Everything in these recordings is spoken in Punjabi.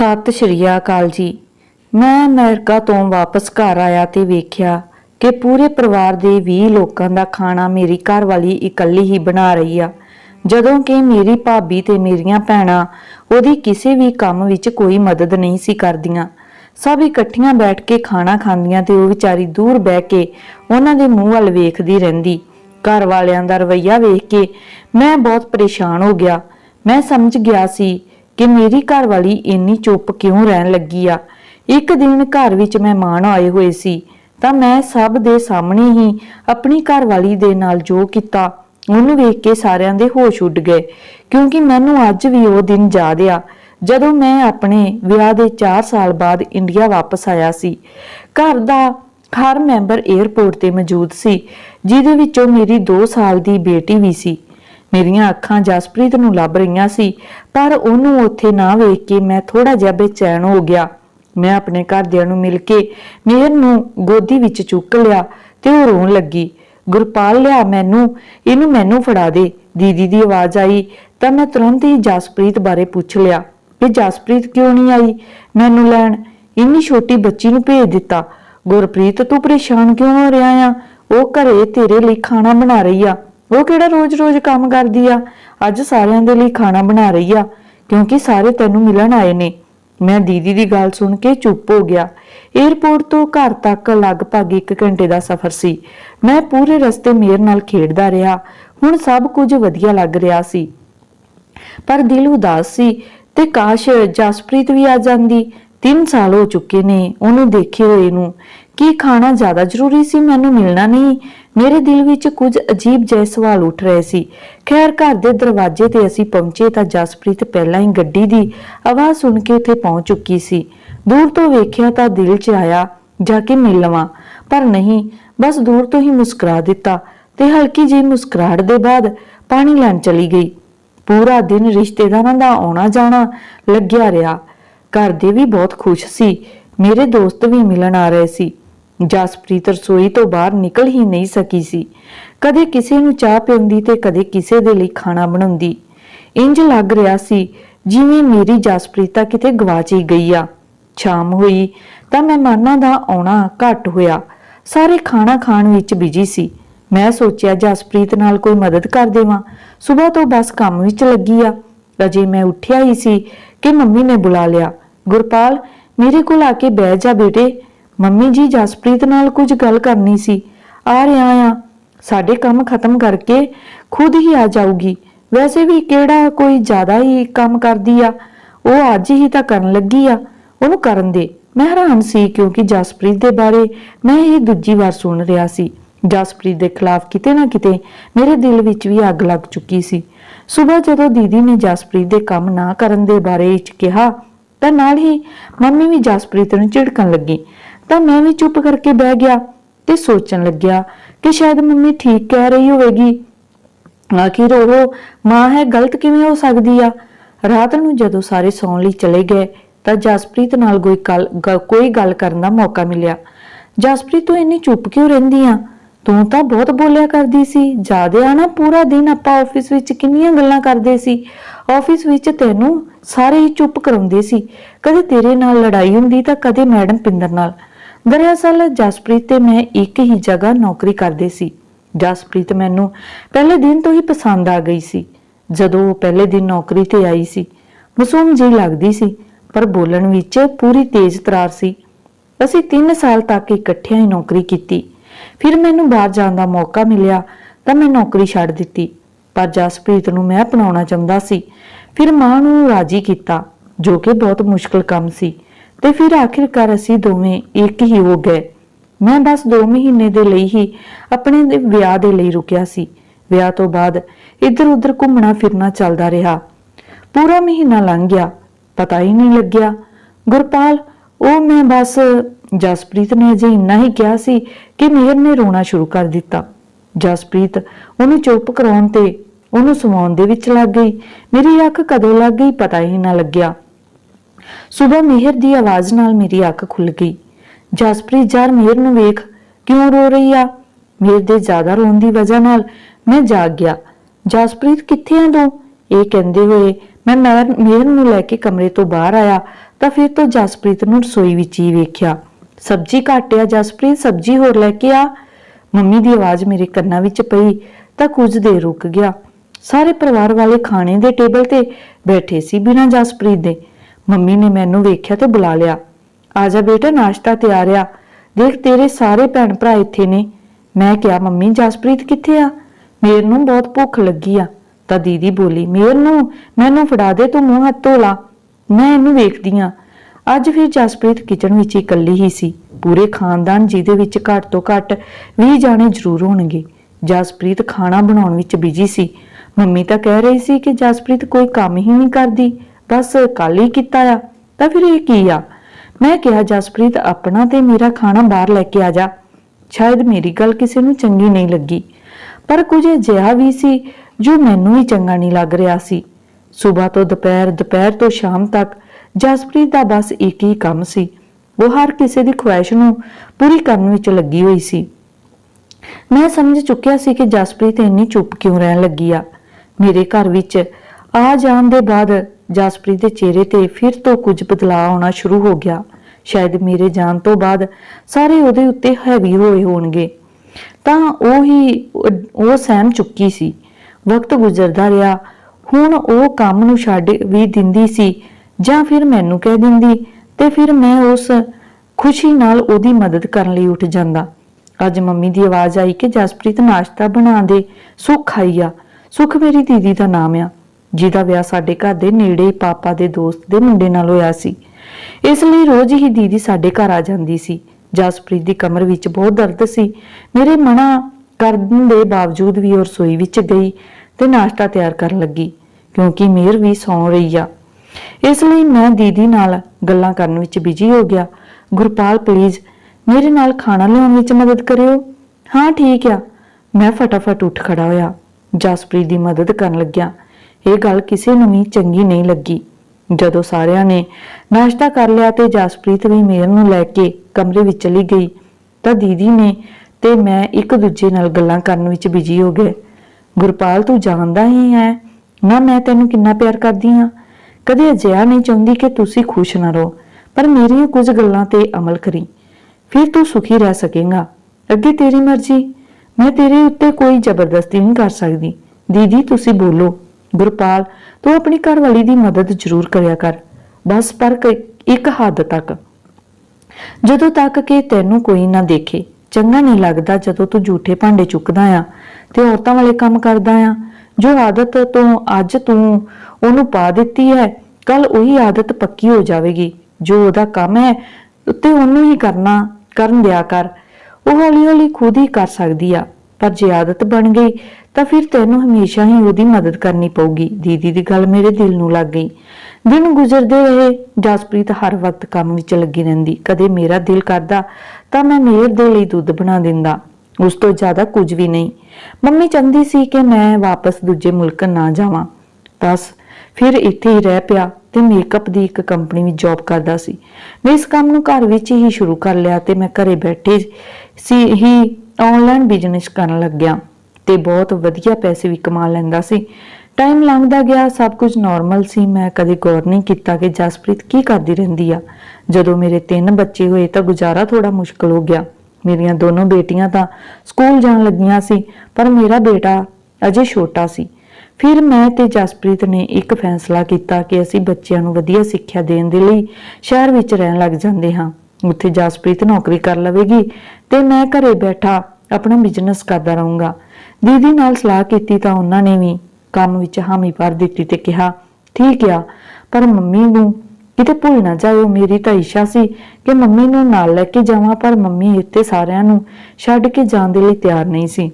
ਸਤਿ ਸ਼੍ਰੀ ਅਕਾਲ ਜੀ। ਮੈਂ ਅਮਰੀਕਾ ਤੋਂ ਵਾਪਸ ਘਰ ਆਇਆ ਤੇ ਵੇਖਿਆ ਕਿ ਪੂਰੇ ਪਰਿਵਾਰ ਦੇ 20 ਲੋਕਾਂ ਦਾ ਖਾਣਾ ਮੇਰੀ ਘਰਵਾਲੀ ਇਕੱਲੀ ਹੀ ਬਣਾ ਰਹੀ ਆ। ਜਦੋਂ ਕਿ ਮੇਰੀ ਭਾਬੀ ਤੇ ਮੇਰੀਆਂ ਭੈਣਾਂ ਉਹਦੀ ਕਿਸੇ ਵੀ ਕੰਮ ਵਿੱਚ ਕੋਈ ਮਦਦ ਨਹੀਂ ਸੀ ਕਰਦੀਆਂ। ਸਭ ਇਕੱਠੀਆਂ ਬੈਠ ਕੇ ਖਾਣਾ ਖਾਂਦੀਆਂ ਤੇ ਉਹ ਵਿਚਾਰੀ ਦੂਰ ਬਹਿ ਕੇ ਉਹਨਾਂ ਦੇ ਮੂੰਹ ਵੱਲ ਵੇਖਦੀ ਰਹਿੰਦੀ। ਘਰ ਵਾਲਿਆਂ ਦਾ ਰਵੱਈਆ ਵੇਖ ਕੇ ਮੈਂ ਬਹੁਤ ਪਰੇਸ਼ਾਨ ਹੋ ਗਿਆ। ਮੈਂ ਸਮਝ ਗਿਆ ਸੀ ਕਿ ਮੇਰੀ ਘਰਵਾਲੀ ਇੰਨੀ ਚੁੱਪ ਕਿਉਂ ਰਹਿਣ ਲੱਗੀ ਆ? ਇੱਕ ਦਿਨ ਘਰ ਵਿੱਚ ਮਹਿਮਾਨ ਆਏ ਹੋਏ ਸੀ, ਤਾਂ ਮੈਂ ਸਭ ਦੇ ਸਾਹਮਣੇ ਹੀ ਆਪਣੀ ਘਰਵਾਲੀ ਦੇ ਨਾਲ ਜੋ ਕੀਤਾ, ਉਹਨੂੰ ਵੇਖ ਕੇ ਸਾਰਿਆਂ ਦੇ ਹੋਸ਼ ਉੱਡ ਗਏ, ਕਿਉਂਕਿ ਮੈਨੂੰ ਅੱਜ ਵੀ ਉਹ ਦਿਨ ਯਾਦ ਆ, ਜਦੋਂ ਮੈਂ ਆਪਣੇ ਵਿਆਹ ਦੇ 4 ਸਾਲ ਬਾਅਦ ਇੰਡੀਆ ਵਾਪਸ ਆਇਆ ਸੀ। ਘਰ ਦਾ ਹਰ ਮੈਂਬਰ 에ਅਰਪੋਰਟ ਤੇ ਮੌਜੂਦ ਸੀ, ਜਿਹਦੇ ਵਿੱਚੋਂ ਮੇਰੀ 2 ਸਾਲ ਦੀ ਬੇਟੀ ਵੀ ਸੀ। ਮੇਰੀਆਂ ਅੱਖਾਂ ਜਸਪ੍ਰੀਤ ਨੂੰ ਲੱਭ ਰਹੀਆਂ ਸੀ, ਪਰ ਉਹਨੂੰ ਉੱਥੇ ਨਾ ਵੇਖ ਕੇ ਮੈਂ ਥੋੜਾ ਜਿਹਾ ਬੇਚੈਨ ਹੋ ਗਿਆ। ਮੈਂ ਆਪਣੇ ਘਰਦਿਆਂ ਨੂੰ ਮਿਲ ਕੇ ਮੇਹਰ ਨੂੰ ਗੋਦੀ ਵਿੱਚ ਚੁੱਕ ਲਿਆ ਤੇ ਉਹ ਰੋਣ ਲੱਗੀ। ਗੁਰਪਾਲ, ਲਿਆ ਮੈਨੂੰ, ਇਹਨੂੰ ਮੈਨੂੰ ਫੜਾ ਦੇ। ਦੀਦੀ ਦੀ ਆਵਾਜ਼ ਆਈ, ਤਾਂ ਮੈਂ ਤੁਰੰਤ ਹੀ ਜਸਪ੍ਰੀਤ ਬਾਰੇ ਪੁੱਛ ਲਿਆ ਕਿ ਜਸਪ੍ਰੀਤ ਕਿਉਂ ਨਹੀਂ ਆਈ? ਮੈਨੂੰ ਲੈਣ, ਇੰਨੀ ਛੋਟੀ ਬੱਚੀ ਨੂੰ ਭੇਜ ਦਿੱਤਾ। ਗੁਰਪ੍ਰੀਤ, ਤੂੰ ਪਰੇਸ਼ਾਨ ਕਿਉਂ ਹੋ ਰਿਹਾ ਆ? ਉਹ ਘਰੇ ਤੇਰੇ ਲਈ ਖਾਣਾ ਬਣਾ ਰਹੀ ਆ। ਉਹ ਕਿਹੜਾ ਰੋਜ਼-ਰੋਜ਼ ਕੰਮ ਕਰਦੀ ਆ? ਅੱਜ ਸਾਰਿਆਂ ਦੇ ਲਈ ਖਾਣਾ ਬਣਾ ਰਹੀ ਆ, ਕਿਉਂਕਿ ਸਾਰੇ ਤੈਨੂੰ ਮਿਲਣ ਆਏ ਨੇ। ਮੈਂ ਦੀਦੀ ਦੀ ਗੱਲ ਸੁਣ ਕੇ ਚੁੱਪ ਹੋ ਗਿਆ। 에ਅਰਪੋਰਟ ਤੋਂ ਘਰ ਤੱਕ ਲਗਭਗ 1 ਘੰਟੇ ਦਾ ਸਫ਼ਰ ਸੀ। ਮੈਂ ਪੂਰੇ ਰਸਤੇ ਮੇਰ ਨਾਲ ਖੇਡਦਾ ਰਿਹਾ। ਹੁਣ ਸਭ ਕੁਝ ਵਧੀਆ ਲੱਗ ਰਿਹਾ ਸੀ। ਪਰ ਦਿਲ ਉਦਾਸ ਸੀ ਤੇ ਕਾਸ਼ ਜਸਪ੍ਰੀਤ ਵੀ ਆ ਜਾਂਦੀ। 3 ਸਾਲ ਹੋ ਚੁੱਕੇ ਨੇ, ਉਹਨੂੰ ਦੇਖੇ ਹੋਏ ਨੂੰ। ਕੀ ਖਾਣਾ ਜ਼ਿਆਦਾ ਜ਼ਰੂਰੀ ਸੀ? ਮੈਨੂੰ ਮਿਲਣਾ ਨਹੀਂ। ਮੇਰੇ ਦਿਲ ਵਿੱਚ ਕੁਝ ਅਜੀਬ ਜਿਹੇ ਸਵਾਲ ਉੱਠ ਰਹੇ ਸੀ। ਖੈਰ, ਘਰ ਦੇ ਦਰਵਾਜ਼ੇ ਤੇ ਅਸੀਂ ਪਹੁੰਚੇ ਤਾਂ ਜਸਪ੍ਰੀਤ ਪਹਿਲਾਂ ਹੀ ਗੱਡੀ ਦੀ ਆਵਾਜ਼ ਸੁਣ ਕੇ ਉੱਥੇ ਪਹੁੰਚ ਚੁੱਕੀ ਸੀ। ਦੂਰ ਤੋਂ ਵੇਖਿਆ ਤਾਂ ਦਿਲ 'ਚ ਆਇਆ ਜਾ ਕੇ ਮਿਲ ਲਵਾਂ, ਪਰ ਨਹੀਂ, ਬਸ ਦੂਰ ਤੋਂ ਹੀ ਮੁਸਕਰਾ ਦਿੱਤਾ ਤੇ ਹਲਕੀ ਜਿਹੀ ਮੁਸਕਰਾਹਟ ਦੇ ਬਾਅਦ ਪਾਣੀ ਲੈਣ ਚਲੀ ਗਈ। ਪੂਰਾ ਦਿਨ ਰਿਸ਼ਤੇਦਾਰਾਂ ਦਾ ਆਉਣਾ ਜਾਣਾ ਲੱਗਿਆ ਰਿਹਾ। ਘਰ ਦੇ ਵੀ ਬਹੁਤ ਖੁਸ਼ ਸੀ। ਮੇਰੇ ਦੋਸਤ ਵੀ ਮਿਲਣ ਆ ਰਹੇ ਸੀ। ਜਸਪ੍ਰੀਤ ਰਸੋਈ ਤੋਂ ਬਾਹਰ ਨਿਕਲ ਹੀ ਨਹੀਂ ਸਕੀ ਸੀ। ਕਦੇ ਕਿਸੇ ਨੂੰ ਚਾਹ ਪਿਉਂਦੀ ਤੇ ਕਦੇ ਕਿਸੇ ਦੇ ਲਈ ਖਾਣਾ ਬਣਾਉਂਦੀ। ਇੰਜ ਲੱਗ ਰਿਹਾ ਸੀ ਜਿਵੇਂ ਮੇਰੀ ਜਸਪ੍ਰੀਤਾ ਕਿਤੇ ਗਵਾਚ ਹੀ ਗਈ ਆ। ਸ਼ਾਮ ਹੋਈ ਤਾਂ ਮਹਿਮਾਨਾਂ ਦਾ ਆਉਣਾ ਘੱਟ ਹੋਇਆ। ਸਾਰੇ ਖਾਣਾ ਖਾਣ ਵਿੱਚ ਬਿਜ਼ੀ ਸੀ। ਮੈਂ ਸੋਚਿਆ, ਜਸਪ੍ਰੀਤ ਨਾਲ ਕੋਈ ਮਦਦ ਕਰ ਦੇਵਾਂ। ਸਵੇਰ ਤੋਂ ਬਸ ਕੰਮ ਵਿੱਚ ਲੱਗੀ ਆ। ਅਜੇ ਮੈਂ ਉੱਠਿਆ ਹੀ ਸੀ। ਕਿ ਮੰਮੀ ਨੇ ਬੁਲਾ ਲਿਆ। ਗੁਰਪਾਲ, ਮੇਰੇ ਕੋਲ ਆ ਕੇ ਬਹਿ ਜਾ ਬੇਟੇ। ਮੰਮੀ ਜੀ, ਜਸਪ੍ਰੀਤ ਨਾਲ ਕੁਝ ਗੱਲ ਕਰਨੀ ਸੀ। ਆ ਰਿਹਾ ਆ ਸਾਡੇ ਕੰਮ ਖਤਮ ਕਰਕੇ ਖੁਦ ਹੀ ਆ ਜਾਊਗੀ। ਵੈਸੇ ਵੀ ਕਿਹੜਾ ਕੋਈ ਜ਼ਿਆਦਾ ਹੀ ਕੰਮ ਕਰਦੀ ਆ? ਉਹ ਅੱਜ ਹੀ ਤਾਂ ਕਰਨ ਲੱਗੀ ਆ। ਉਹਨੂੰ ਕਰਨ ਦੇ। ਮੈਂ ਹੈਰਾਨ ਸੀ ਕਿਉਂਕਿ ਜਸਪ੍ਰੀਤ ਦੇ ਬਾਰੇ ਮੈਂ ਇਹ ਦੂਜੀ ਵਾਰ ਸੁਣ ਰਿਹਾ ਸੀ। ਜਸਪ੍ਰੀਤ ਦੇ ਖਿਲਾਫ ਕਿਤੇ ਨਾ ਕਿਤੇ ਮੇਰੇ ਦਿਲ ਵਿੱਚ ਵੀ ਅੱਗ ਲੱਗ ਚੁੱਕੀ ਸੀ। ਸਵੇਰ ਜਦੋਂ ਦੀਦੀ ਨੇ ਜਸਪ੍ਰੀਤ ਦੇ ਕੰਮ ਨਾ ਕਰਨ ਦੇ ਬਾਰੇ ਵਿੱਚ ਕਿਹਾ, ਤਾਂ ਨਾਲ ਹੀ ਮੰਮੀ ਵੀ ਜਸਪ੍ਰੀਤ ਨੂੰ ਝਿੜਕਣ ਲੱਗੀ। ਤਾਂ ਮੈਂ ਵੀ ਚੁੱਪ ਕਰਕੇ ਬਹਿ ਗਿਆ ਤੇ ਸੋਚਣ ਲੱਗਿਆ ਕਿ ਸ਼ਾਇਦ ਮੰਮੀ ਠੀਕ ਕਹਿ ਰਹੀ ਹੋਵੇਗੀ। ਆਖਿਰ ਉਹ ਮਾਂ ਹੈ, ਗਲਤ ਕਿਵੇਂ ਹੋ ਸਕਦੀ ਆ? ਰਾਤ ਨੂੰ ਜਦੋਂ ਸਾਰੇ ਸੌਣ ਲਈ ਚਲੇ ਗਏ, ਤਾਂ ਜਸਪ੍ਰੀਤ ਨਾਲ ਕੋਈ ਗੱਲ ਕੋਈ ਗੱਲ ਕਰਨ ਦਾ ਮੌਕਾ ਮਿਲਿਆ। ਜਸਪ੍ਰੀਤ ਤੂੰ ਇੰਨੀ ਚੁੱਪ ਕਿਉਂ ਰਹਿੰਦੀ ਆ? ਤੂੰ ਤਾਂ ਬਹੁਤ ਬੋਲਿਆ ਕਰਦੀ ਸੀ। ਜਾਦੇ ਆ ਨਾ ਪੂਰਾ ਦਿਨ ਆਪਾਂ ਆਫਿਸ ਵਿੱਚ ਕਿੰਨੀਆਂ ਗੱਲਾਂ ਕਰਦੇ ਸੀ। ਆਫਿਸ ਵਿੱਚ ਤੈਨੂੰ ਸਾਰੇ ਹੀ ਚੁੱਪ ਕਰਾਉਂਦੇ ਸੀ। ਕਦੇ ਤੇਰੇ ਨਾਲ ਲੜਾਈ ਹੁੰਦੀ ਤਾਂ ਕਦੇ ਮੈਡਮ ਪਿੰਦਰ ਨਾਲ। ਦਰਅਸਲ ਜਸਪ੍ਰੀਤ ਤੇ ਮੈਂ ਇੱਕ ਹੀ ਜਗ੍ਹਾ ਨੌਕਰੀ ਕਰਦੇ ਸੀ। ਜਸਪ੍ਰੀਤ ਮੈਨੂੰ ਪਹਿਲੇ ਦਿਨ ਤੋਂ ਹੀ ਪਸੰਦ ਆ ਗਈ ਸੀ। ਜਦੋਂ ਉਹ ਪਹਿਲੇ ਦਿਨ ਨੌਕਰੀ ਤੇ ਆਈ ਸੀ, ਮਾਸੂਮ ਜਿਹੀ ਲੱਗਦੀ ਸੀ, ਪਰ ਬੋਲਣ ਵਿੱਚ ਪੂਰੀ ਤੇਜ਼ ਤਰਾਰ ਸੀ। ਅਸੀਂ 3 ਸਾਲ ਤੱਕ ਇਕੱਠਿਆਂ ਹੀ ਨੌਕਰੀ ਕੀਤੀ। ਫਿਰ ਮੈਨੂੰ ਬਾਹਰ ਜਾਣ ਦਾ ਮੌਕਾ ਮਿਲਿਆ ਤਾਂ ਮੈਂ ਨੌਕਰੀ ਛੱਡ ਦਿੱਤੀ। ਪਰ ਜਸਪ੍ਰੀਤ ਨੂੰ ਮੈਂ ਅਪਣਾਉਣਾ ਚਾਹੁੰਦਾ ਸੀ। ਫਿਰ ਮਾਂ ਨੂੰ ਰਾਜੀ ਕੀਤਾ, ਜੋ ਕਿ ਬਹੁਤ ਮੁਸ਼ਕਲ ਕੰਮ ਸੀ। ਤੇ ਫਿਰ ਆਖਿਰਕਾਰ ਅਸੀਂ ਦੋਵੇਂ ਇੱਕ ਹੀ ਹੋ ਗਏ। ਮੈਂ ਬਸ 2 ਮਹੀਨੇ ਦੇ ਲਈ ਹੀ ਆਪਣੇ ਦੇ ਵਿਆਹ ਦੇ ਲਈ ਰੁਕਿਆ ਸੀ। ਵਿਆਹ ਤੋਂ ਬਾਅਦ ਇੱਧਰ ਉੱਧਰ ਘੁੰਮਣਾ ਫਿਰਨਾ ਚੱਲਦਾ ਰਿਹਾ। ਪੂਰਾ ਮਹੀਨਾ ਲੰਘ ਗਿਆ, ਪਤਾ ਹੀ ਨਹੀਂ ਲੱਗਿਆ। ਗੁਰਪਾਲ ਉਹ ਮੈਂ ਬਸ ਜਸਪ੍ਰੀਤ ਨੇ ਅਜੇ ਇੰਨਾ ਹੀ ਕਿਹਾ ਸੀ ਕਿ ਮੇਹਰ ਨੇ ਰੋਣਾ ਸ਼ੁਰੂ ਕਰ ਦਿੱਤਾ। ਜਸਪ੍ਰੀਤ ਉਹਨੂੰ ਚੁੱਪ ਕਰਾਉਣ ਤੇ ਉਹਨੂੰ ਸਵਾਉਣ ਦੇ ਵਿੱਚ ਲੱਗ ਗਈ। ਮੇਰੀ ਅੱਖ ਕਦੋਂ ਲੱਗ ਗਈ ਪਤਾ ਹੀ ਨਾ ਲੱਗਿਆ। ਸਵੇਰ ਮਿਹਰ ਦੀ ਆਵਾਜ਼ ਨਾਲ ਮੇਰੀ ਅੱਖ ਖੁੱਲ ਗਈ। ਜਸਪ੍ਰੀਤ, ਯਾਰ ਮਿਹਰ ਨੂੰ ਵੇਖ, ਕਿਉਂ ਰੋ ਰਹੀ ਆ? ਮਿਹਰ ਦੇ ਜ਼ਿਆਦਾ ਰੋਣ ਦੀ ਵਜ੍ਹਾ ਨਾਲ ਮੈਂ ਜਾਗ ਗਿਆ। ਜਸਪ੍ਰੀਤ, ਕਿੱਥੇ ਆਂ ਤੂੰ? ਇਹ ਕਹਿੰਦੇ ਹੋਏ ਮੈਂ ਮਿਹਰ ਮਿਹਰ ਨੂੰ ਲੈ ਕੇ ਕਮਰੇ ਤੋਂ ਬਾਹਰ ਆਇਆ। ਤਾਂ ਫਿਰ ਤੋਂ ਜਸਪ੍ਰੀਤ ਨੂੰ ਰਸੋਈ ਵਿੱਚ ਹੀ ਵੇਖਿਆ। ਸਬਜ਼ੀ ਕਾਟਿਆ ਜਸਪ੍ਰੀਤ ਸਬਜ਼ੀ ਹੋਰ ਲੈ ਕੇ ਆ। ਮੰਮੀ ਦੀ ਆਵਾਜ਼ ਮੇਰੇ ਕੰਨਾਂ ਵਿੱਚ ਪਈ, ਤਾਂ ਕੁਝ ਦੇਰ ਰੁਕ ਗਿਆ। ਸਾਰੇ ਪਰਿਵਾਰ ਵਾਲੇ ਖਾਣੇ ਦੇ ਟੇਬਲ ਤੇ ਬੈਠੇ ਸੀ ਬਿਨਾਂ ਜਸਪ੍ਰੀਤ ਦੇ। ਮੰਮੀ ਨੇ ਮੈਨੂੰ ਵੇਖਿਆ ਤੇ ਬੁਲਾ ਲਿਆ। ਆ ਜਾ ਬੇਟਾ, ਨਾਸ਼ਤਾ ਤਿਆਰ ਆ। ਦੇਖ, ਤੇਰੇ ਸਾਰੇ ਭੈਣ ਭਰਾ ਇੱਥੇ ਨੇ। ਮੈਂ ਕਿਹਾ, ਮੰਮੀ, ਜਸਪ੍ਰੀਤ ਕਿੱਥੇ ਆ? ਮੇਰ ਨੂੰ ਬਹੁਤ ਭੁੱਖ ਲੱਗੀ ਆ। ਤਾਂ ਦੀਦੀ ਬੋਲੀ, ਮੇਰ ਨੂੰ? ਮੈਨੂੰ ਫੜਾ ਦੇ, ਤੂੰ ਮੂੰਹ ਹੱਥ ਧੋ ਲਾ। ਮੈਂ ਇਹਨੂੰ ਵੇਖਦੀ ਆ ਅੱਜ ਫਿਰ ਜਸਪ੍ਰੀਤ ਕਿਚਨ ਵਿੱਚ ਇਕੱਲੀ ਹੀ ਸੀ। ਪੂਰੇ ਖਾਨਦਾਨ ਜਿਹਦੇ ਵਿੱਚ ਘੱਟ ਤੋਂ ਘੱਟ 20 ਜਾਣੇ ਜ਼ਰੂਰ ਹੋਣਗੇ। ਜਸਪ੍ਰੀਤ ਖਾਣਾ ਬਣਾਉਣ ਵਿੱਚ ਬਿਜ਼ੀ ਸੀ। ਮੰਮੀ ਤਾਂ ਕਹਿ ਰਹੀ ਸੀ ਕਿ ਜਸਪ੍ਰੀਤ ਕੋਈ ਕੰਮ ਹੀ ਨਹੀਂ ਕਰਦੀ, ਬਸ ਕੱਲ ਹੀ ਕੀਤਾ ਆ। ਤਾਂ ਫਿਰ ਇਹ ਕੀ ਆ? ਮੈਂ ਕਿਹਾ, ਜਸਪ੍ਰੀਤ, ਆਪਣਾ ਤੇ ਮੇਰਾ ਖਾਣਾ ਬਾਹਰ ਲੈ ਕੇ ਆ ਜਾ। ਸ਼ਾਇਦ ਮੇਰੀ ਗੱਲ ਕਿਸੇ ਨੂੰ ਚੰਗੀ ਨਹੀਂ ਲੱਗੀ। ਪਰ ਕੁਝ ਅਜਿਹਾ ਵੀ ਸੀ ਜੋ ਮੈਨੂੰ ਵੀ ਚੰਗਾ ਨਹੀਂ ਲੱਗ ਰਿਹਾ ਸੀ। ਸਵੇਰ ਤੋਂ ਦੁਪਹਿਰ ਦੁਪਹਿਰ ਤੋਂ ਸ਼ਾਮ ਤੱਕ ਜਸਪ੍ਰੀਤ ਦਾ ਬਸ ਇੱਕ ਹੀ ਕੰਮ ਸੀ। ਉਹ ਹਰ ਕਿਸੇ ਦੀ ਖੁਆਇਸ਼ ਨੂੰ ਪੂਰੀ ਕਰਨ ਵਿੱਚ ਲੱਗੀ ਹੋਈ ਸੀ। ਮੈਂ ਸਮਝ ਚੁੱਕਿਆ ਸੀ ਕਿ ਜਸਪ੍ਰੀਤ ਇੰਨੀ ਚੁੱਪ ਕਿਉਂ ਰਹਿਣ ਲੱਗੀ ਆ। ਮੇਰੇ ਘਰ ਵਿੱਚ ਆ ਜਾਣ ਦੇ ਬਾਅਦ ਜਸਪ੍ਰੀਤ ਦੇ ਚਿਹਰੇ ਤੇ ਫਿਰ ਤੋਂ ਕੁਝ ਬਦਲਾਅ ਆਉਣਾ ਸ਼ੁਰੂ ਹੋ ਗਿਆ। ਸ਼ਾਇਦ ਮੇਰੇ ਜਾਣ ਤੋਂ ਬਾਅਦ ਸਾਰੇ ਉਹਦੇ ਉੱਤੇ ਹੈਵੀ ਹੋਏ ਹੋਣਗੇ। ਤਾਂ ਉਹ ਹੀ, ਉਹ ਸਹਿਮ ਚੁੱਕੀ ਸੀ। ਵਕਤ ਗੁਜ਼ਰਦਾ ਰਿਹਾ। ਹੁਣ ਉਹ ਕੰਮ ਨੂੰ ਛੱਡ ਵੀ ਦਿੰਦੀ ਸੀ ਜਾਂ ਫਿਰ ਮੈਨੂੰ ਕਹਿ ਦਿੰਦੀ ਤੇ ਫਿਰ ਮੈਂ ਉਸ ਖੁਸ਼ੀ ਨਾਲ ਉਹਦੀ ਮਦਦ ਕਰਨ ਲਈ ਉੱਠ ਜਾਂਦਾ। ਅੱਜ ਮੰਮੀ ਦੀ ਆਵਾਜ਼ ਆਈ ਕਿ ਜਸਪ੍ਰੀਤ ਨਾਸ਼ਤਾ ਬਣਾ ਦੇ ਸੁੱਖ ਆਈ ਆ। ਸੁੱਖ ਮੇਰੀ ਦੀਦੀ ਦਾ ਨਾਮ ਆ, ਜਿਹਦਾ ਵਿਆਹ ਸਾਡੇ ਘਰ ਦੇ ਨੇੜੇ ਹੀ ਪਾਪਾ ਦੇ ਦੋਸਤ ਦੇ ਮੁੰਡੇ ਨਾਲ ਹੋਇਆ ਸੀ। ਇਸ ਲਈ ਰੋਜ਼ ਹੀ ਦੀਦੀ ਸਾਡੇ ਘਰ ਆ ਜਾਂਦੀ ਸੀ। ਜਸਪ੍ਰੀਤ ਦੀ ਕਮਰ ਵਿੱਚ ਬਹੁਤ ਦਰਦ ਸੀ। ਮੇਰੇ ਮਨਾ ਕਰਨ ਦੇ ਬਾਵਜੂਦ ਵੀ ਉਹ ਰਸੋਈ ਵਿੱਚ ਗਈ ਤੇ ਨਾਸ਼ਤਾ ਤਿਆਰ ਕਰਨ ਲੱਗੀ। ਕਿਉਂਕਿ ਮੇਰ ਵੀ ਸੌਂ ਰਹੀ ਆ। ਇਸ ਲਈ ਮੈਂ ਦੀਦੀ ਨਾਲ ਗੱਲਾਂ ਕਰਨ ਵਿੱਚ ਬਿਜ਼ੀ ਹੋ ਗਿਆ। ਗੁਰਪਾਲ ਪਲੀਜ਼ ਮੇਰੇ ਨਾਲ ਖਾਣਾ ਲਿਆਉਣ ਵਿੱਚ ਮਦਦ ਕਰਿਓ। ਹਾਂ, ਠੀਕ ਆ। ਮੈਂ ਫਟਾਫਟ ਉੱਠ ਖੜਾ ਹੋਇਆ। ਜਸਪ੍ਰੀਤ ਦੀ ਮਦਦ ਕਰਨ ਲੱਗਿਆ। ਇਹ ਗੱਲ ਕਿਸੇ ਨੂੰ ਵੀ ਚੰਗੀ ਨਹੀਂ ਲੱਗੀ। ਜਦੋਂ ਸਾਰਿਆਂ ਨੇ ਨਾਸ਼ਤਾ ਕਰ ਲਿਆ ਤੇ ਜਸਪ੍ਰੀਤ ਵੀ ਮੇਰ ਨੂੰ ਲੈ ਕੇ ਕਮਰੇ ਵਿੱਚ ਚਲੀ ਗਈ, ਤਾਂ ਦੀਦੀ ਨੇ ਤੇ ਮੈਂ ਇੱਕ ਦੂਜੇ ਨਾਲ ਗੱਲਾਂ ਕਰਨ ਵਿੱਚ ਬਿਜ਼ੀ ਹੋ ਗਏ। ਗੁਰਪਾਲ, ਤੂੰ ਜਾਣਦਾ ਹੀ ਹੈ ਨਾ ਮੈਂ ਤੈਨੂੰ ਕਿੰਨਾ ਪਿਆਰ ਕਰਦੀ ਹਾਂ। ਕਦੇ ਅਜਿਹਾ ਨਹੀਂ ਚਾਹੁੰਦੀ ਕਿ ਤੁਸੀਂ ਖੁਸ਼ ਨਾ ਰਹੋ, ਪਰ ਮੇਰੀਆਂ ਕੁਝ ਗੱਲਾਂ ਤੇ ਅਮਲ ਕਰੀ। ਫਿਰ ਤੂੰ ਸੁਖੀ ਰਹਿ ਸਕੇਗਾ। ਅੱਗੇ ਤੇਰੀ ਮਰਜ਼ੀ। ਮੈਂ ਤੇਰੇ ਉੱਤੇ ਕੋਈ ਜ਼ਬਰਦਸਤੀ ਨਹੀਂ ਕਰ ਸਕਦੀ। ਦੀਦੀ, ਤੁਸੀਂ ਬੋਲੋ। ਗੁਰਪਾਲ, ਤੂੰ ਆਪਣੀ ਘਰਵਾਲੀ ਦੀ ਮਦਦ ਜ਼ਰੂਰ ਕਰਿਆ ਕਰ। ਬਸ ਪਰ ਕ- ਇੱਕ ਹੱਦ ਤੱਕ। ਜਦੋਂ ਤੱਕ ਕਿ ਤੈਨੂੰ ਕੋਈ ਨਾ ਦੇਖੇ, ਚੰਗਾ ਨਹੀਂ ਲੱਗਦਾ ਜਦੋਂ ਤੂੰ ਝੂਠੇ ਭਾਂਡੇ ਚੁੱਕਦਾ ਆ ਤੇ ਔਰਤਾਂ ਵਾਲੇ ਕੰਮ ਕਰਦਾ ਆ। ਜੋ ਆਦਤ ਤੋਂ, ਅੱਜ ਤੂੰ ਉਹਨੂੰ ਪਾ ਦਿੱਤੀ ਹੈ ਕੱਲ ਉਹੀ ਆਦਤ ਪੱਕੀ ਹੋ ਜਾਵੇਗੀ। ਜੋ ਉਹਦਾ ਕੰਮ ਹੈ, ਉੱਤੇ ਉਹਨੂੰ ਹੀ ਕਰਨਾ, ਕਰਨ ਦਿਆ ਕਰ। ਉਹ ਹੌਲੀ ਹੌਲੀ ਖੁਦ ਹੀ ਕਰ ਸਕਦੀ ਆ। ਪਰ ਜੇ ਆਦਤ ਬਣ ਗਈ, ਤਾਂ ਫਿਰ ਤੈਨੂੰ ਹਮੇਸ਼ਾ ਹੀ ਉਹਦੀ ਮਦਦ ਕਰਨੀ ਪਊਗੀ। ਦੀਦੀ ਦੀ ਗੱਲ ਮੇਰੇ ਦਿਲ ਨੂੰ ਲੱਗ ਗਈ। ਦਿਨ ਗੁਜ਼ਰਦੇ ਰਹੇ, ਜਸਪ੍ਰੀਤ ਹਰ ਵਕਤ ਕੰਮ ਵਿੱਚ ਲੱਗੀ ਰਹਿੰਦੀ। ਕਦੇ ਮੇਰਾ ਦਿਲ ਕਰਦਾ, ਤਾਂ ਮੈਂ ਮੇਰ ਦੇ ਲਈ ਦੁੱਧ ਬਣਾ ਦਿੰਦਾ। ਉਸ ਤੋਂ ਜ਼ਿਆਦਾ ਕੁਝ ਵੀ ਨਹੀਂ। ਮੰਮੀ ਚਾਹੁੰਦੀ ਸੀ ਕਿ ਮੈਂ ਵਾਪਸ ਦੂਜੇ ਮੁਲਕ ਨਾ ਜਾਵਾਂ। ਬਸ ਫਿਰ ਇੱਥੇ ਹੀ ਰਹਿ ਪਿਆ ਤੇ ਮੇਕਅਪ ਦੀ ਇੱਕ ਕੰਪਨੀ ਵਿੱਚ ਜੌਬ ਕਰਦਾ ਸੀ। ਮੈਂ ਇਸ ਕੰਮ ਨੂੰ ਘਰ ਵਿੱਚ ਹੀ ਸ਼ੁਰੂ ਕਰ ਲਿਆ ਤੇ ਮੈਂ ਘਰੇ ਬੈਠੇ ਸੀ ਹੀ ਆਨਲਾਈਨ ਬਿਜ਼ਨਸ ਕਰਨ ਲੱਗਿਆ ਤੇ ਬਹੁਤ ਵਧੀਆ ਪੈਸੇ ਵੀ ਕਮਾ ਲੈਂਦਾ ਸੀ। ਟਾਈਮ ਲੰਘਦਾ ਗਿਆ, ਸਭ ਕੁਝ ਨਾਰਮਲ ਸੀ। ਮੈਂ ਕਦੇ ਗੌਰ ਨਹੀਂ ਕੀਤਾ ਕਿ ਜਸਪ੍ਰੀਤ ਕੀ ਕਰਦੀ ਰਹਿੰਦੀ ਆ। ਜਦੋਂ ਮੇਰੇ ਤਿੰਨ ਬੱਚੇ ਹੋਏ ਤਾਂ ਗੁਜ਼ਾਰਾ ਥੋੜਾ ਮੁਸ਼ਕਲ ਹੋ ਗਿਆ। ਮੇਰੀਆਂ ਦੋਨੋਂ ਬੇਟੀਆਂ ਤਾਂ ਸਕੂਲ ਜਾਣ ਲੱਗੀਆਂ ਸੀ, ਪਰ ਮੇਰਾ ਬੇਟਾ ਅਜੇ ਛੋਟਾ ਸੀ। ਫਿਰ ਮੈਂ ਤੇ ਜਸਪ੍ਰੀਤ ਨੇ ਇੱਕ ਫੈਸਲਾ ਕੀਤਾ ਕਿ ਅਸੀਂ ਬੱਚਿਆਂ ਨੂੰ ਵਧੀਆ ਸਿੱਖਿਆ ਦੇਣ ਦੇ ਲਈ ਸ਼ਹਿਰ ਵਿੱਚ ਰਹਿਣ ਲੱਗ ਜਾਂਦੇ ਹਾਂ। ਉੱਥੇ ਜਸਪ੍ਰੀਤ ਨੌਕਰੀ ਕਰ ਲਵੇਗੀ ਤੇ ਮੈਂ ਘਰੇ ਬੈਠਾ ਆਪਣਾ ਬਿਜ਼ਨਸ ਕਰਦਾ ਰਹੂੰਗਾ। ਦੀਦੀ ਨਾਲ ਸਲਾਹ ਕੀਤੀ ਤਾਂ ਉਹਨਾਂ ਨੇ ਵੀ ਕੰਮ ਵਿੱਚ ਹਾਮੀ ਭਰ ਦਿੱਤੀ ਤੇ ਕਿਹਾ, ਠੀਕ ਆ, ਪਰ ਮੰਮੀ ਨੂੰ ਕਿਤੇ ਭੁੱਲ ਨਾ ਜਾਇਓ, ਮੇਰੀ ਤਾਂ ਇੱਛਾ ਸੀ ਕਿ ਮੰਮੀ ਨੂੰ ਨਾਲ ਲੈ ਕੇ ਜਾਵਾਂ, ਪਰ ਮੰਮੀ ਇੱਥੇ ਸਾਰਿਆਂ ਨੂੰ ਛੱਡ ਕੇ ਜਾਣ ਦੇ ਲਈ ਤਿਆਰ ਨਹੀਂ ਸੀ।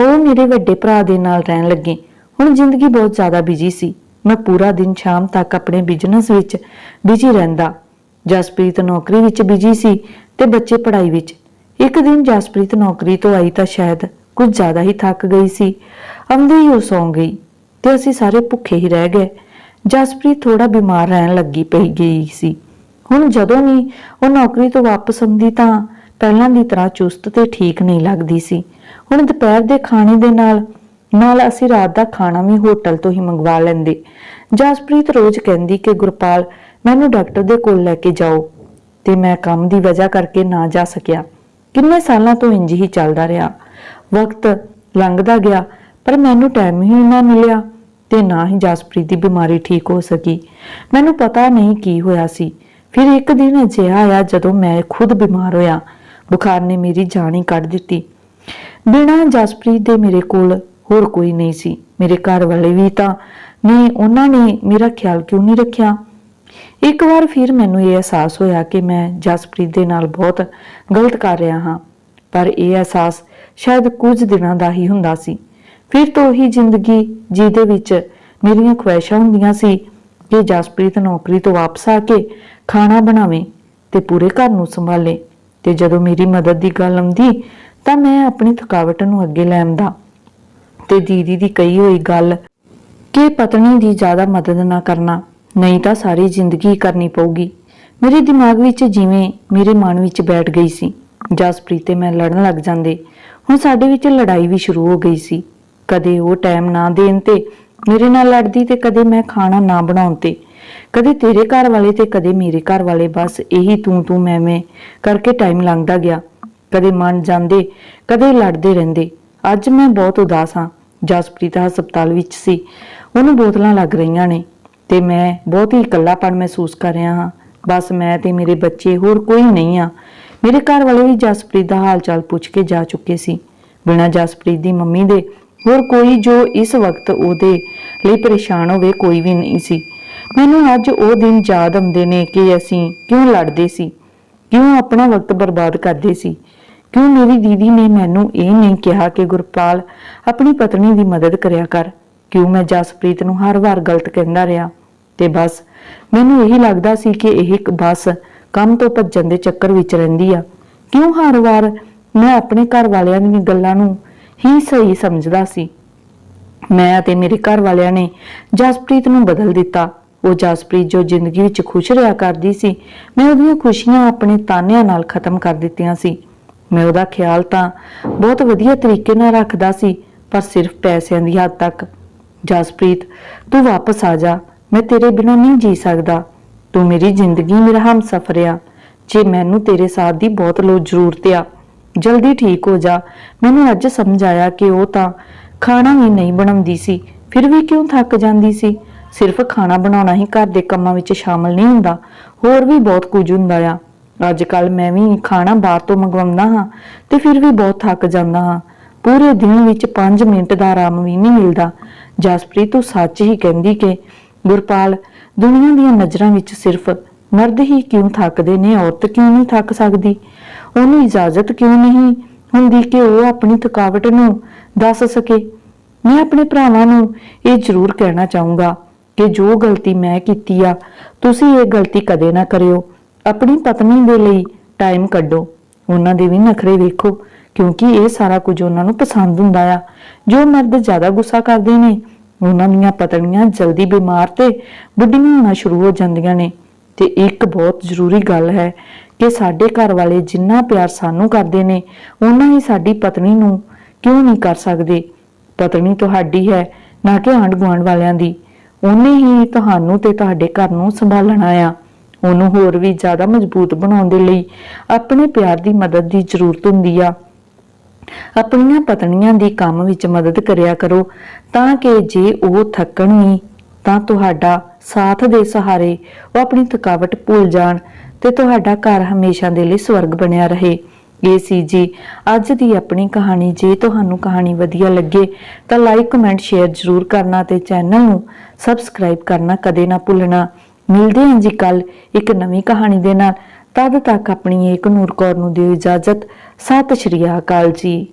ਉਹ ਮੇਰੇ ਵੱਡੇ ਭਰਾ ਦੇ ਨਾਲ ਰਹਿਣ ਲੱਗੇ। ਹੁਣ ਜ਼ਿੰਦਗੀ ਬਹੁਤ ਜ਼ਿਆਦਾ ਬਿਜ਼ੀ ਸੀ। ਮੈਂ ਪੂਰਾ ਦਿਨ ਸ਼ਾਮ ਤੱਕ ਆਪਣੇ ਬਿਜ਼ਨਸ ਵਿੱਚ ਬਿਜ਼ੀ ਰਹਿੰਦਾ। ਜਸਪ੍ਰੀਤ ਨੌਕਰੀ ਵਿੱਚ ਬਿਜ਼ੀ ਸੀ ਤੇ ਬੱਚੇ ਪੜ੍ਹਾਈ ਵਿੱਚ। ਇੱਕ ਦਿਨ ਜਸਪ੍ਰੀਤ ਨੌਕਰੀ ਤੋਂ ਆਈ ਤਾਂ ਸ਼ਾਇਦ ਕੁਝ ਜ਼ਿਆਦਾ ਹੀ ਥੱਕ ਗਈ ਸੀ। ਆਉਂਦੇ ਹੀ ਉਹ ਸੌਂ ਗਈ ਤੇ ਅਸੀਂ ਸਾਰੇ ਭੁੱਖੇ ਹੀ ਰਹਿ ਗਏ। ਜਸਪ੍ਰੀਤ ਥੋੜਾ ਬਿਮਾਰ ਰਹਿਣ ਲੱਗੀ ਪਈ ਗਈ ਸੀ। ਹੁਣ ਜਦੋਂ ਵੀ ਉਹ ਨੌਕਰੀ ਤੋਂ ਵਾਪਸ ਆਉਂਦੀ ਤਾਂ ਪਹਿਲਾਂ ਦੀ ਤਰ੍ਹਾਂ ਚੁਸਤ ਤੇ ਠੀਕ ਨਹੀਂ ਲੱਗਦੀ ਸੀ। ਹੁਣ ਦੁਪਹਿਰ ਦੇ ਖਾਣੇ ਦੇ ਨਾਲ ਨਾਲ ਅਸੀਂ ਰਾਤ ਦਾ ਖਾਣਾ ਵੀ ਹੋਟਲ ਤੋਂ ਹੀ ਮੰਗਵਾ ਲੈਂਦੇ। ਜਸਪ੍ਰੀਤ ਰੋਜ਼ ਕਹਿੰਦੀ ਕਿ, ਗੁਰਪਾਲ, ਮੈਨੂੰ ਡਾਕਟਰ ਦੇ ਕੋਲ ਲੈ ਕੇ ਜਾਓ। ਤੇ ਮੈਂ ਕੰਮ ਦੀ ਵਜ੍ਹਾ ਕਰਕੇ ਨਾ ਜਾ ਸਕਿਆ। ਕਿੰਨੇ ਸਾਲਾਂ ਤੋਂ ਇੰਜ ਹੀ ਚੱਲਦਾ ਰਿਹਾ। ਵਕਤ ਲੰਘਦਾ ਗਿਆ, ਪਰ ਮੈਨੂੰ ਟਾਈਮ ਹੀ ਨਾ ਮਿਲਿਆ। ਤੇ ਨਾ ਹੀ ਜਸਪ੍ਰੀਤ ਦੀ ਬਿਮਾਰੀ ਠੀਕ ਹੋ ਸਕੀ। ਮੈਨੂੰ ਪਤਾ ਨਹੀਂ ਕੀ ਹੋਇਆ ਸੀ। ਫਿਰ ਇੱਕ ਦਿਨ ਅਜਿਹਾ ਆਇਆ ਜਦੋਂ ਮੈਂ ਖੁਦ ਬਿਮਾਰ ਹੋਇਆ। ਬੁਖਾਰ ਨੇ ਮੇਰੀ ਜਾਨ ਹੀ ਕੱਢ ਦਿੱਤੀ। ਬਿਨਾਂ ਜਸਪ੍ਰੀਤ ਦੇ ਮੇਰੇ ਕੋਲ ਹੋਰ ਕੋਈ ਨਹੀਂ ਸੀ। ਮੇਰੇ ਘਰ ਵਾਲੇ ਵੀ ਤਾਂ ਨਹੀਂ ਉਹਨਾਂ ਨੇ ਮੇਰਾ ਖਿਆਲ ਕਿਉਂ ਨਹੀਂ ਰੱਖਿਆ? ਇੱਕ ਵਾਰ ਫਿਰ ਮੈਨੂੰ ਇਹ ਅਹਿਸਾਸ ਹੋਇਆ ਕਿ ਮੈਂ ਜਸਪ੍ਰੀਤ ਦੇ ਨਾਲ ਬਹੁਤ ਗਲਤ ਕਰ ਰਿਹਾ ਹਾਂ। ਪਰ ਇਹ ਅਹਿਸਾਸ ਸ਼ਾਇਦ ਕੁਝ ਦਿਨਾਂ ਦਾ ਹੀ ਹੁੰਦਾ ਸੀ। ਫਿਰ ਤੋਂ ਉਹੀ ਜ਼ਿੰਦਗੀ ਜਿਹਦੇ ਵਿੱਚ ਮੇਰੀਆਂ ਖੁਆਇਸ਼ਾਂ ਹੁੰਦੀਆਂ ਸੀ ਕਿ ਜਸਪ੍ਰੀਤ ਨੌਕਰੀ ਤੋਂ ਵਾਪਸ ਆ ਕੇ ਖਾਣਾ ਬਣਾਵੇ ਤੇ ਪੂਰੇ ਘਰ ਨੂੰ ਸੰਭਾਲੇ। ਤੇ ਜਦੋਂ ਮੇਰੀ ਮਦਦ ਦੀ ਗੱਲ ਆਉਂਦੀ, ਤਾਂ ਮੈਂ ਆਪਣੀ ਥਕਾਵਟ ਨੂੰ ਅੱਗੇ ਲੈ ਆਉਂਦਾ। ਤੇ ਦੀਦੀ ਦੀ ਕਹੀ ਹੋਈ ਗੱਲ ਕਿ ਪਤਨੀ ਦੀ ਜ਼ਿਆਦਾ ਮਦਦ ਨਾ ਕਰਨਾ, ਨਹੀਂ ਤਾਂ ਸਾਰੀ ਜ਼ਿੰਦਗੀ ਕਰਨੀ ਪਊਗੀ। ਮੇਰੇ ਦਿਮਾਗ ਵਿੱਚ ਜਿਵੇਂ ਮੇਰੇ ਮਨ ਵਿੱਚ ਬੈਠ ਗਈ ਸੀ। ਜਸਪ੍ਰੀਤ ਤੇ ਮੈਂ ਲੜਨ ਲੱਗ ਜਾਂਦੇ। ਹੁਣ ਸਾਡੇ ਵਿੱਚ ਲੜਾਈ ਵੀ ਸ਼ੁਰੂ ਹੋ ਗਈ ਸੀ। ਕਦੇ ਉਹ ਟਾਈਮ ਨਾ ਦੇਣ ਤੇ ਮੇਰੇ ਨਾਲ ਲੜਦੀ ਤੇ ਕਦੇ ਮੈਂ ਖਾਣਾ ਨਾ ਬਣਾਉਣ ਤੇ। ਕਦੇ ਤੇਰੇ ਘਰ ਵਾਲੇ ਤੇ ਕਦੇ ਮੇਰੇ ਘਰ ਵਾਲੇ, ਬਸ ਇਹੀ ਤੂੰ ਤੂੰ ਮੈਂ ਮੈਂ ਕਰਕੇ ਟਾਈਮ ਲੰਘਦਾ ਗਿਆ। ਕਦੇ ਮਨ ਜਾਂਦੇ, ਕਦੇ ਲੜਦੇ ਰਹਿੰਦੇ। ਅੱਜ ਮੈਂ ਬਹੁਤ ਉਦਾਸ ਹਾਂ। ਜਸਪ੍ਰੀਤ ਹਸਪਤਾਲ ਵਿੱਚ ਸੀ। ਉਹਨੂੰ ਬੋਤਲਾਂ ਲੱਗ ਰਹੀਆਂ ਨੇ ਤੇ ਮੈਂ ਬਹੁਤ ਹੀ ਇਕੱਲਾਪਣ ਮਹਿਸੂਸ ਕਰ ਰਿਹਾ ਹਾਂ। ਬਸ ਮੈਂ ਤੇ ਮੇਰੇ ਬੱਚੇ ਹੋਰ ਕੋਈ ਨਹੀਂ ਆ ਮੇਰੇ ਘਰ ਵਾਲੇ ਵੀ ਜਸਪ੍ਰੀਤ ਦਾ ਹਾਲ ਚਾਲ ਪੁੱਛ ਕੇ ਜਾ ਚੁੱਕੇ ਸੀ। ਬਿਨਾਂ ਜਸਪ੍ਰੀਤ ਦੀ ਮੰਮੀ ਦੇ ਹੋਰ ਕੋਈ ਜੋ ਇਸ ਵਕਤ ਉਹਦੇ ਲਈ ਪਰੇਸ਼ਾਨ ਹੋਵੇ, ਕੋਈ ਵੀ ਨਹੀਂ ਸੀ। ਮੈਨੂੰ ਅੱਜ ਉਹ ਦਿਨ ਯਾਦ ਆਉਂਦੇ ਨੇ ਕਿ ਅਸੀਂ ਕਿਉਂ ਲੜਦੇ ਸੀ, ਕਿਉਂ ਆਪਣਾ ਵਕਤ ਬਰਬਾਦ ਕਰਦੇ ਸੀ। ਕਿਉਂ ਮੇਰੀ ਦੀਦੀ ਨੇ ਮੈਨੂੰ ਇਹ ਨਹੀਂ ਕਿਹਾ ਕਿ ਗੁਰਪਾਲ ਆਪਣੀ ਪਤਨੀ ਦੀ ਮਦਦ ਕਰਿਆ ਕਰ, ਕਿਉਂ ਮੈਂ ਜਸਪ੍ਰੀਤ ਨੂੰ ਹਰ ਵਾਰ ਗਲਤ ਕਹਿੰਦਾ ਰਿਹਾ। ਤੇ ਬਸ, ਮੈਨੂੰ ਇਹੀ ਲੱਗਦਾ ਸੀ ਕਿ ਇਹ ਇੱਕ ਬਸ ਕੰਮ ਤੋਂ ਭੱਜਣ ਦੇ ਚੱਕਰ ਵਿੱਚ ਰਹਿੰਦੀ ਆ। ਕਿਉਂ ਹਰ ਵਾਰ ਮੈਂ ਆਪਣੇ ਘਰ ਵਾਲਿਆਂ ਦੀਆਂ ਗੱਲਾਂ ਨੂੰ ਹੀ ਸਹੀ ਸਮਝਦਾ ਸੀ। ਮੈਂ ਅਤੇ ਮੇਰੇ ਘਰ ਵਾਲਿਆਂ ਨੇ ਜਸਪ੍ਰੀਤ ਨੂੰ ਬਦਲ ਦਿੱਤਾ। ਉਹ ਜਸਪ੍ਰੀਤ ਜੋ ਜ਼ਿੰਦਗੀ ਵਿੱਚ ਖੁਸ਼ ਰਿਹਾ ਕਰਦੀ ਸੀ, ਮੈਂ ਉਹਦੀਆਂ ਖੁਸ਼ੀਆਂ ਆਪਣੇ ਤਾਨਿਆਂ ਨਾਲ ਖਤਮ ਕਰ ਦਿੱਤੀਆਂ ਸੀ। ਮੈਂ ਉਹਦਾ ਖਿਆਲ ਤਾਂ ਬਹੁਤ ਵਧੀਆ ਤਰੀਕੇ ਨਾਲ ਰੱਖਦਾ ਸੀ, ਪਰ ਸਿਰਫ ਪੈਸਿਆਂ ਦੀ ਹੱਦ ਤੱਕ। ਜਸਪ੍ਰੀਤ, ਤੂੰ ਵਾਪਸ ਆ ਜਾ, ਮੈਂ ਤੇਰੇ ਬਿਨਾਂ ਨਹੀਂ ਜੀ ਸਕਦਾ। ਤੂੰ ਮੇਰੀ ਜ਼ਿੰਦਗੀ ਮੇਰਾ ਹਮਸਫਰ ਆ। ਜੇ ਮੈਨੂੰ ਤੇਰੇ ਸਾਥ ਦੀ ਬਹੁਤ ਲੋ ਜ਼ਰੂਰਤ ਆ ਜਲਦੀ ਠੀਕ ਹੋ ਜਾ। ਮੈਨੂੰ ਅੱਜ ਸਮਝ ਆਇਆ ਕਿ ਉਹ ਤਾਂ ਖਾਣਾ ਵੀ ਨਹੀਂ ਬਣਾਉਂਦੀ ਸੀ। ਫਿਰ ਵੀ ਕਿਉਂ ਥੱਕ ਜਾਂਦੀ ਸੀ? ਸਿਰਫ ਖਾਣਾ ਬਣਾਉਣਾ ਹੀ ਘਰ ਦੇ ਕੰਮਾਂ ਵਿੱਚ ਸ਼ਾਮਲ ਨਹੀਂ ਹੁੰਦਾ। ਹੋਰ ਵੀ ਬਹੁਤ ਕੁਝ ਹੁੰਦਾ ਆ। ਅੱਜ ਕੱਲ ਮੈਂ ਵੀ ਖਾਣਾ ਬਾਹਰ ਤੋਂ ਮੰਗਵਾਉਂਦਾ ਹਾਂ ਤੇ ਫਿਰ ਵੀ ਬਹੁਤ ਥੱਕ ਜਾਂਦਾ ਹਾਂ। ਪੂਰੇ ਦਿਨ ਵਿੱਚ 5 ਮਿੰਟ ਦਾ ਆਰਾਮ ਵੀ ਨਹੀਂ ਮਿਲਦਾ। ਜਸਪ੍ਰੀਤ ਤੂੰ ਸੱਚ ਹੀ ਕਹਿੰਦੀ ਕਿ, ਗੁਰਪਾਲ, ਦੁਨੀਆ ਦੀਆਂ ਨਜ਼ਰਾਂ ਵਿੱਚ ਸਿਰਫ ਮਰਦ ਹੀ ਕਿਉਂ ਥੱਕਦੇ ਨੇ? ਔਰਤ ਕਿਉਂ ਨਹੀਂ ਥੱਕ ਸਕਦੀ? ਉਹਨੂੰ ਇਜਾਜ਼ਤ ਕਿਉਂ ਨਹੀਂ ਹੁੰਦੀ ਕਿ ਉਹ ਆਪਣੀ ਥਕਾਵਟ ਨੂੰ ਦੱਸ ਸਕੇ? ਮੈਂ ਆਪਣੇ ਭਰਾਵਾਂ ਨੂੰ ਇਹ ਜ਼ਰੂਰ ਕਹਿਣਾ ਚਾਹੂੰਗਾ ਕਿ ਜੋ ਗਲਤੀ ਮੈਂ ਕੀਤੀ ਆ, ਤੁਸੀਂ ਇਹ ਗਲਤੀ ਕਦੇ ਨਾ ਕਰਿਓ। ਆਪਣੀ ਪਤਨੀ ਦੇ ਲਈ ਟਾਈਮ ਕੱਢੋ। ਉਹਨਾਂ ਦੇ ਵੀ ਨਖਰੇ ਵੇਖੋ, ਕਿਉਂਕਿ ਇਹ ਸਾਰਾ ਕੁਝ ਉਹਨਾਂ ਨੂੰ ਪਸੰਦ ਹੁੰਦਾ ਆ। ਜੋ ਮਰਦ ਜ਼ਿਆਦਾ ਗੁੱਸਾ ਕਰਦੇ ਨੇ, ਉਹਨਾਂ ਦੀਆਂ ਪਤਨੀਆਂ ਜਲਦੀ ਬਿਮਾਰ ਤੇ ਬੁੱਢੀਆਂ ਹੋਣਾ ਸ਼ੁਰੂ ਹੋ ਜਾਂਦੀਆਂ ਨੇ। ਤੇ ਇੱਕ ਬਹੁਤ ਜ਼ਰੂਰੀ ਗੱਲ ਹੈ ਕਿ ਸਾਡੇ ਘਰ ਵਾਲੇ ਜਿੰਨਾ ਪਿਆਰ ਸਾਨੂੰ ਕਰਦੇ ਨੇ ਉਹਨਾਂ ਹੀ ਸਾਡੀ ਪਤਨੀ ਨੂੰ ਕਿਉਂ ਨਹੀਂ ਕਰ ਸਕਦੇ? ਪਤਨੀ ਤੁਹਾਡੀ ਹੈ, ਨਾ ਕਿ ਆਂਢ ਗੁਆਂਢ ਵਾਲਿਆਂ ਦੀ। ਉਹਨੇ ਹੀ ਤੁਹਾਨੂੰ ਤੇ ਤੁਹਾਡੇ ਘਰ ਨੂੰ ਸੰਭਾਲਣਾ ਆ। ਉਹਨੂੰ ਹੋਰ ਵੀ ਜ਼ਿਆਦਾ ਮਜ਼ਬੂਤ ਬਣਾਉਣ ਦੇ ਲਈ ਆਪਣੇ ਪਿਆਰ ਦੀ ਮਦਦ ਦੀ ਜ਼ਰੂਰਤ ਹੁੰਦੀ ਆ। ਆਪਣੀਆਂ ਪਤਨੀਆਂ ਦੀ ਕੰਮ ਵਿੱਚ ਮਦਦ ਕਰਿਆ ਕਰੋ, ਤਾਂ ਕਿ ਜੇ ਉਹ ਥੱਕਣ ਨਹੀਂ ਤਾਂ ਤੁਹਾਡਾ ਸਾਥ ਦੇ ਸਹਾਰੇ ਉਹ ਆਪਣੀ ਥਕਾਵਟ ਭੁੱਲ ਜਾਣ ਤੇ ਤੁਹਾਡਾ ਘਰ ਹਮੇਸ਼ਾ ਦੇ ਲਈ ਸਵਰਗ ਬਣਿਆ ਰਹੇ। ਇਹ ਸੀ ਜੀ, ਅੱਜ ਦੀ ਆਪਣੀ ਕਹਾਣੀ। ਜੇ ਤੁਹਾਨੂੰ ਕਹਾਣੀ ਵਧੀਆ ਲੱਗੇ ਤਾਂ ਲਾਈਕ ਕਮੈਂਟ ਸ਼ੇਅਰ ਜ਼ਰੂਰ ਕਰਨਾ ਤੇ ਚੈਨਲ ਨੂੰ ਸਬਸਕ੍ਰਾਈਬ ਕਰਨਾ ਕਦੇ ਨਾ ਭੁੱਲਣਾ। ਮਿਲਦੇ ਹਾਂ ਜੀ ਕੱਲ ਇੱਕ ਨਵੀਂ ਕਹਾਣੀ ਦੇ ਨਾਲ। ਤਦ ਤੱਕ ਆਪਣੀ ਏਕ ਨੂਰ ਕੌਰ ਨੂੰ ਦਿਓ ਇਜਾਜ਼ਤ। ਸਤਿ ਸ਼੍ਰੀ ਅਕਾਲ ਜੀ।